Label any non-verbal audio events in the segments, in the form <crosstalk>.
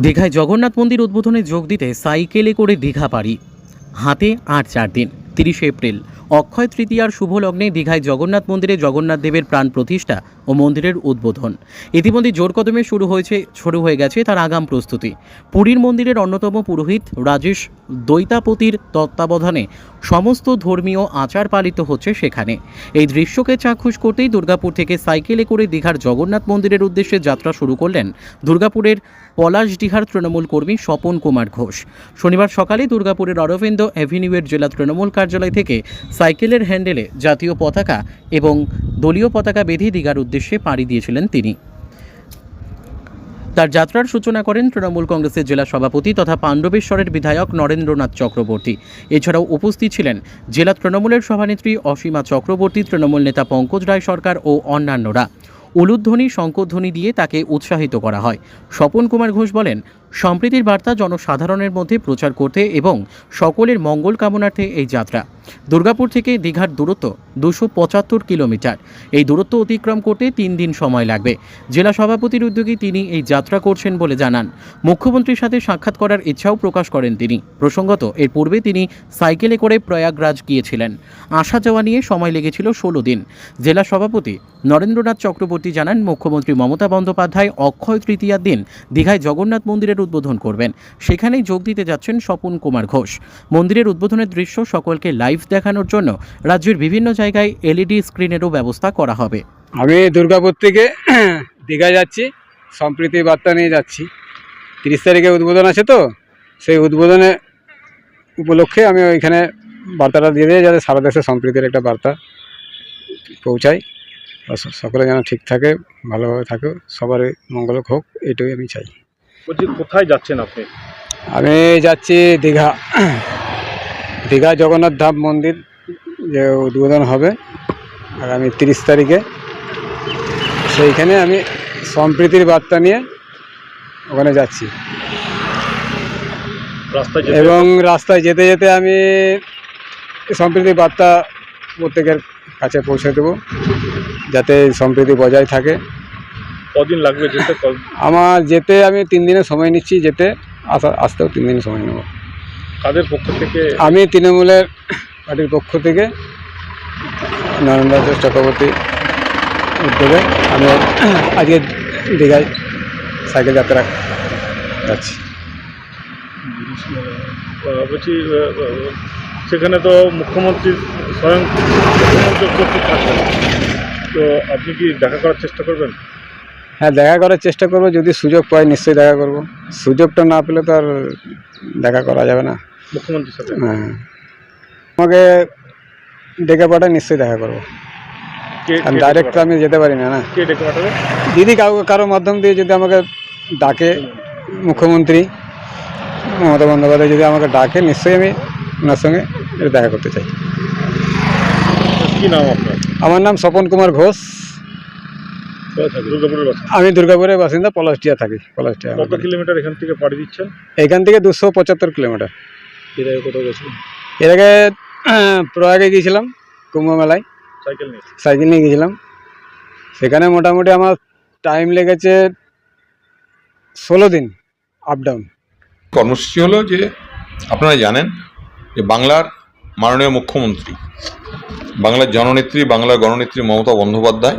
দীঘায় জগন্নাথ মন্দির উদ্বোধনে যোগ দিতে সাইকেলে করে দীঘা পাড়ি। হাতে আর চার দিন। তিরিশে এপ্রিল। অক্ষয় তৃতীয়ার শুভ লগ্নে দীঘায় জগন্নাথ মন্দিরে জগন্নাথ দেবের প্রাণ প্রতিষ্ঠা ও মন্দিরের উদ্বোধন। ইতিমধ্যে জোর কদমে শুরু হয়েছে, শুরু হয়ে গেছে তার আগাম প্রস্তুতি। পুরীর মন্দিরের অন্যতম পুরোহিত রাজেশ দৈতাপতির তত্ত্বাবধানে সমস্ত ধর্মীয় আচার পালিত হচ্ছে সেখানে। এই দৃশ্যকে চাক্ষুষ করতেই দুর্গাপুর থেকে সাইকেলে করে দীঘার জগন্নাথ মন্দিরের উদ্দেশ্যে যাত্রা শুরু করলেন দুর্গাপুরের পলাশডিহার তৃণমূল কর্মী স্বপন কুমার ঘোষ। শনিবার সকালে দুর্গাপুরের অরবিন্দ অ্যাভিনিউয়ের জেলা তৃণমূল কার্যালয় থেকে সাইকেলের হ্যান্ডেলে জাতীয় পতাকা এবং দলীয় পতাকা বেঁধে দীঘার উদ্দেশ্যে পাড়ি দিয়েছিলেন তিনি। তার যাত্রার সূচনা করেন তৃণমূল কংগ্রেসের জেলা সভাপতি তথা পাণ্ডবেশ্বরের বিধায়ক নরেন্দ্রনাথ চক্রবর্তী। এছাড়াও উপস্থিত ছিলেন জেলা তৃণমূলের সভানেত্রী অসীমা চক্রবর্তী, তৃণমূল নেতা পঙ্কজ রায় সরকার ও অন্যান্যরা। উলুধ্বনি শঙ্কধ্বনি দিয়ে তাকে উৎসাহিত করা হয়। স্বপন কুমার ঘোষ বলেন সম্প্রীতির বার্তা জনসাধারণের মধ্যে প্রচার করতে এবং সকলের মঙ্গল কামনার্থে এই যাত্রা। দুর্গাপুর থেকে দীঘার দূরত্ব দুশো পঁচাত্তর কিলোমিটার। এই দূরত্ব অতিক্রম করতে তিন দিন সময় লাগবে। জেলা সভাপতির উদ্যোগে তিনি এই যাত্রা করছেন বলে জানান। মুখ্যমন্ত্রীর সাথে সাক্ষাৎ করার ইচ্ছাও প্রকাশ করেন তিনি। প্রসঙ্গত, এর পূর্বে তিনি সাইকেলে করে প্রয়াগরাজ গিয়েছিলেন। আসা যাওয়া নিয়ে সময় লেগেছিল ষোলো দিন। জেলা সভাপতি নরেন্দ্রনাথ চক্রবর্তী জানান, মুখ্যমন্ত্রী মমতা বন্দ্যোপাধ্যায় অক্ষয় তৃতীয়ার দিন দীঘায় জগন্নাথ মন্দিরের উদ্বোধন করবেন। সেখানেই যোগ দিতে যাচ্ছেন স্বপন কুমার ঘোষ। মন্দিরের উদ্বোধনের দৃশ্য সকলকে লাইভ দেখানোর জন্য রাজ্যের বিভিন্ন জায়গায় এলইডি স্ক্রিনেরও ব্যবস্থা করা হবে। আমি দুর্গাপুর থেকে <clears throat> দীঘা যাচ্ছি, সম্প্রীতি বার্তা নিয়ে যাচ্ছি। তিরিশ তারিখে উদ্বোধন আছে তো, সেই উদ্বোধনে উপলক্ষে আমি ওইখানে বার্তাটা দিয়ে দিই, যাতে সারা দেশে সম্প্রীতির একটা বার্তা স- সকলে যেন ঠিক থাকে, ভালোভাবে থাকে সবারই মঙ্গল হোক এটাই আমি চাই। বলছি কোথায় যাচ্ছেন আপনি? আমি যাচ্ছি দীঘা। দীঘা জগন্নাথ ধাম মন্দির যে উদ্বোধন হবে আগামী তিরিশ তারিখে। সেইখানে আমি সম্প্রীতির বার্তা নিয়ে ওখানে যাচ্ছি। এবং রাস্তায় যেতে যেতে আমি সম্প্রীতির বার্তা প্রত্যেকের কাছে পৌঁছে দেবো যাতে সম্প্রীতি বজায় থাকে। কদিন লাগবে যেতে? আমার যেতে আমি তিন দিনের সময় নিচ্ছি যেতে আসা আসতেও তিন দিনের সময় নেব। কাদের পক্ষ থেকে? আমি তৃণমূলের পার্টির পক্ষ থেকে নরেন্দ্র দাস চক্রবর্তী উদ্যোগে আমি আজকে দীঘায় সাইকেল যাত্রা যাচ্ছি। বলছি সেখানে তো মুখ্যমন্ত্রী স্বয়ং মুখ্যমন্ত্রী উপস্থিত থাকবেন। তো আপনি কি দেখা করার চেষ্টা করবেন? হ্যাঁ দেখা করার চেষ্টা করব যদি সুযোগ পাই নিশ্চয়ই দেখা করব। সুযোগটা না পেলে তো আর দেখা করা যাবে না। মুখ্যমন্ত্রীর সাথে? হ্যাঁ। আমাকে ডেকে পাঠায় নিশ্চয়ই দেখা করব। আর ডাইরেক্ট আমি যেতে পারি না না। দিদি কাউ কারোর মাধ্যম দিয়ে যদি আমাকে ডাকে মুখ্যমন্ত্রী মমতা বন্দ্যোপাধ্যায় যদি আমাকে ডাকে নিশ্চয়ই আমি ওনার সঙ্গে দেখা করতে চাই। কি নাম আপনার? আমার নাম স্বপন কুমার ঘোষ কোথায় থাকে দুর্গাপুরের বাসা আমি দুর্গাপুরের বাসিন্দা পলাশটিয়া থাকি পলাশটিয়া কত কিলোমিটার এখান থেকে পাড়ি দিচ্ছেন? এখান থেকে দুশো পঁচাত্তর কিলোমিটার। এর আগে কোথাও এর আগে প্রয়াগে গিয়েছিলাম কুম্ভ মেলায় সাইকেল নিয়ে? সাইকেল নিয়ে গেছিলাম সেখানে মোটামুটি আমার টাইম লেগেছে ষোলো দিন আপ ডাউন কর্মসূচি হলো যে আপনারা জানেন যে বাংলার মাননীয় মুখ্যমন্ত্রী বাংলার জননেত্রী বাংলার গণনেত্রী মমতা বন্দ্যোপাধ্যায়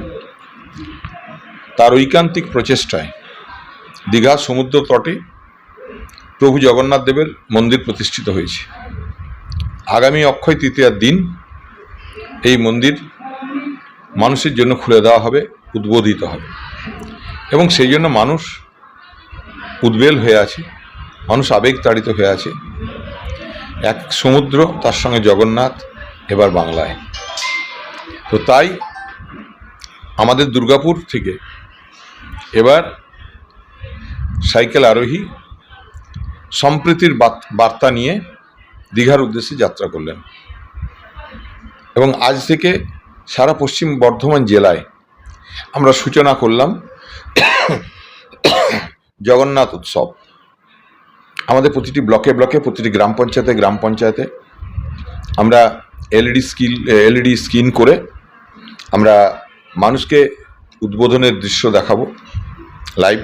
তার ঐকান্তিক প্রচেষ্টায় দীঘা সমুদ্র তটে প্রভু জগন্নাথ দেবের মন্দির প্রতিষ্ঠিত হয়েছে। আগামী অক্ষয় তৃতীয়ার দিন এই মন্দির মানুষের জন্য খুলে দেওয়া হবে, উদ্বোধিত হবে এবং সেই জন্য মানুষ উদ্বেল হয়ে আছে, মানুষ আবেগ তাড়িত হয়ে আছে। এক সমুদ্র, তার সঙ্গে জগন্নাথ, এবার বাংলায়। তো তাই আমাদের দুর্গাপুর থেকে এবার সাইকেল আরোহী সম্প্রীতির বার্তা নিয়ে দীঘার উদ্দেশ্যে যাত্রা করলেন। এবং আজ থেকে সারা পশ্চিম বর্ধমান জেলায় আমরা সূচনা করলাম জগন্নাথ উৎসব। আমাদের প্রতিটি ব্লকে ব্লকে, প্রতিটি গ্রাম পঞ্চায়েতে গ্রাম পঞ্চায়েতে আমরা এলইডি স্কিল, এলইডি স্ক্রিন করে আমরা মানুষকে উদ্বোধনের দৃশ্য দেখাবো লাইভ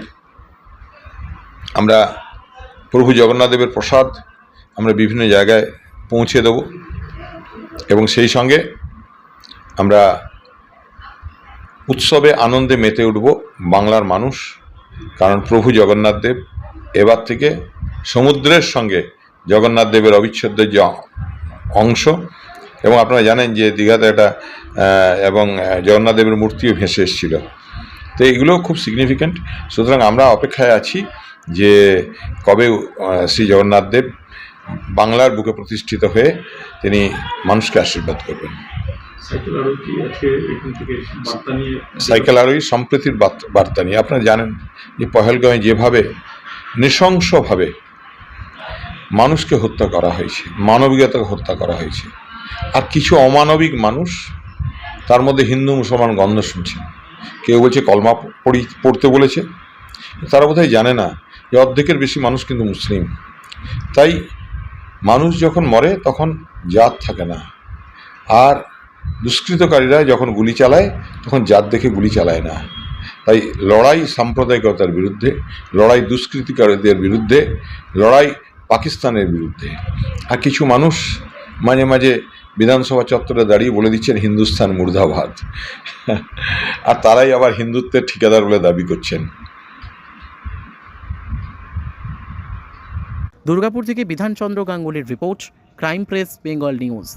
আমরা প্রভু জগন্নাথদেবের প্রসাদ আমরা বিভিন্ন জায়গায় পৌঁছে দেব এবং সেই সঙ্গে আমরা উৎসবে আনন্দে মেতে উঠব বাংলার মানুষ, কারণ প্রভু জগন্নাথ দেব এবার থেকে সমুদ্রের সঙ্গে জগন্নাথ দেবের অবিচ্ছেদ্য যে অংশ এবং আপনারা জানেন যে দীঘাতে একটা এবং জগন্নাথ দেবের মূর্তিও ভেসে এসেছিল। তো এগুলো খুব সিগনিফিক্যান্ট সুতরাং আমরা অপেক্ষায় আছি যে কবে শ্রী জগন্নাথ দেব বাংলার বুকে প্রতিষ্ঠিত হয়ে তিনি মানুষকে আশীর্বাদ করবেন। সাইকেল আরোহী সম্প্রীতির বার্তা নিয়ে। আপনারা জানেন যে পহেলগাঁয়ে যেভাবে নৃশংসভাবে মানুষকে হত্যা করা হয়েছে মানবিকতাকে হত্যা করা হয়েছে আর কিছু অমানবিক মানুষ তার মধ্যে হিন্দু মুসলমান গন্ধ শুনছেন কেউ বলছে কলমা পড়ি, পড়তে বলেছে। তারা বোধহয় জানে না যে অর্ধেকের বেশি মানুষ কিন্তু মুসলিম। তাই মানুষ যখন মরে তখন জাত থাকে না। আর দুষ্কৃতকারীরা যখন গুলি চালায় তখন জাত দেখে গুলি চালায় না। তাই লড়াই সাম্প্রদায়িকতার বিরুদ্ধে, লড়াই দুষ্কৃতিকারীদের বিরুদ্ধে, লড়াই পাকিস্তানের বিরুদ্ধে। আর কিছু মানুষ মাঝে মাঝে বিধানসভা চত্বরে দাঁড়িয়ে বলে দিচ্ছেন হিন্দুস্তান মুর্ধাবাদ আর তারাই আবার হিন্দুত্বের ঠিকাদার বলে দাবি করছেন। দুর্গাপুর থেকে Bidhanchandra গাঙ্গুলির report, crime press, Bengal news.